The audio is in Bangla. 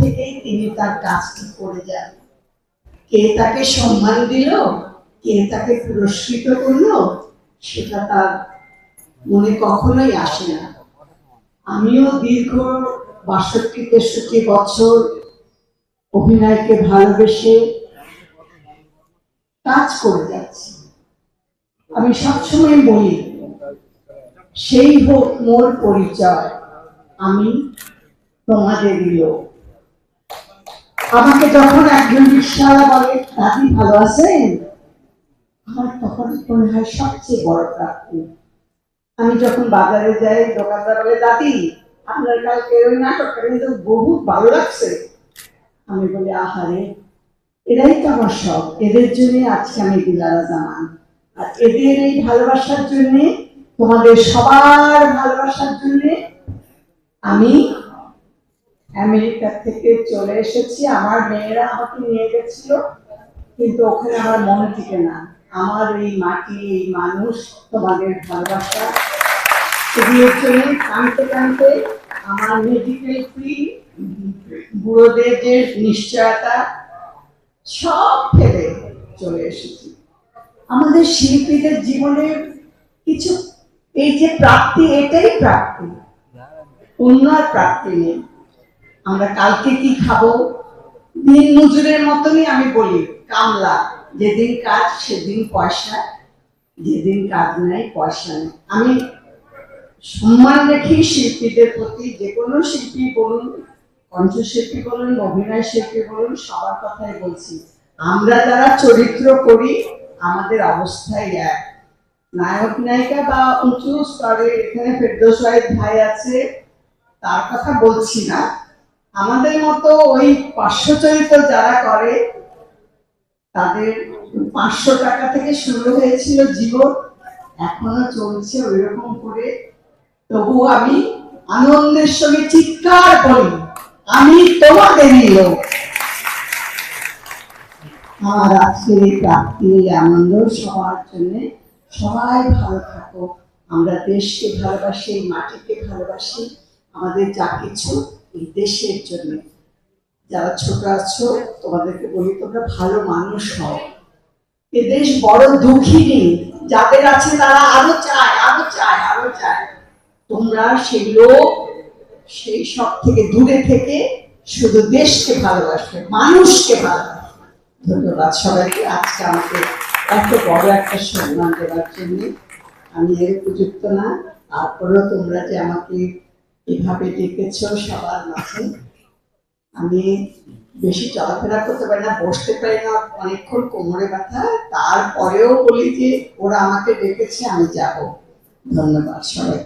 থেকেই তিনি তার কাজটি করে যান। কে তাকে সম্মান দিল, কে তাকে পুরস্কৃত করল, সেটা তার মনে কখনোই আসে না। আমিও দীর্ঘ বাষট্টি তেষট্টি বছর অভিনয়কে ভালোবেসে কাজ করে যাচ্ছি। আমি সবসময় বলি, সেই হোক মোর পরিচয়, আমি তোমাদেরই লোক। আমাকে যখন একজন রিক্সাওয়ালা বলে, দাদি ভালো আছেন? আমার তখন মনে হয় সবচেয়ে বড় প্রাপ্তি। আমি যখন বাজারে যাই, দোকানদার বলে, দাদি, আপনার কালকে ওই নাটকটা কিন্তু বহুত ভালো লাগছে। আমি বলি আহারে এরাই তো আমার সব এদের জন্য আজকে আমি দিলারা জানান আর এদের এই ভালোবাসার জন্যে, তোমাদের সবার ভালোবাসার জন্যে আমি আমেরিকা থেকে চলে এসেছি। আমার মেয়েরা আমাকে নিয়ে গেছিল, কিন্তু ওখানে আমার মনে থেকে না। আমার এই মাটি, এই মানুষ তোমাদের ভালোবাসা। এগুলোর কানতে কানতে আমার মেডিকেল ফ্রি বুড়োদের যে নিশ্চয়তা, সব ফেলে চলে এসেছি। আমাদের শিল্পীদের জীবনের কিছু, এই যে প্রাপ্তি, এটাই প্রাপ্তি। অন্য আর প্রাপ্তি নেই। আমরা কালকে কি খাব? দিন মজুরের মতনই আমি বলি, কামলা। যেদিন কাজ, সেদিন পয়সা। যেদিন কাজ নাই, পয়সা নেই। আমি সম্মান রেখি শিল্পীদের প্রতি যে কোনো শিল্পী বলুন, কণ্ঠশিল্পী বলুন, অভিনয় শিল্পী বলুন, সবার কথাই বলছি। আমরা যারা চরিত্র করি, আমাদের অবস্থাই এক। নায়ক, নায়িকা বা উঁচু স্তরে এখানে ফেরদৌস ভাই আছে, তার কথা বলছি না। আমাদের মতো ওই পার্শ্ব চরিত্র যারা করে, তাদের পাঁচশো টাকা থেকে শুরু হয়েছিল জীবন। এখনও চলছে ওই রকম করে। তবু আমি আনন্দের সঙ্গে চিৎকার করি, আমি তোমাদেরই লোক। আমার আজকের এই প্রাপ্তি, এই আনন্দ সবার জন্য সবাই ভালো থাকো আমরা দেশকে ভালোবাসি, মাটিকে ভালোবাসি, আমাদের যা কিছু এই দেশের জন্য। যারা ছোট আছো, তোমাদেরকে বলি তোমরা ভালো মানুষ হও। এ দেশ বড় দুঃখিনী যাদের আছে তারা আরও চায় আরও চায় আরও চায়। তোমরা সেগুলো সেই সব থেকে দূরে থেকে শুধু দেশকে ভালোবাসবে মানুষকে ভালোবাসবে ধন্যবাদ সবাইকে। আজকে আমাকে এত বড় একটা সম্মান দেওয়ার জন্য। আমি এর উপযুক্ত না। তারপরেও তোমরা যে আমাকে এভাবে ডেকেছ সবার মাঝে। আমি বেশি চলাফেরা করতে পারি না, বসতে পারি না, অনেকক্ষণ কোমরে ব্যথা। তারপরেও বলি যে, ওরা আমাকে ডেকেছে, আমি যাব। ধন্যবাদ সবাই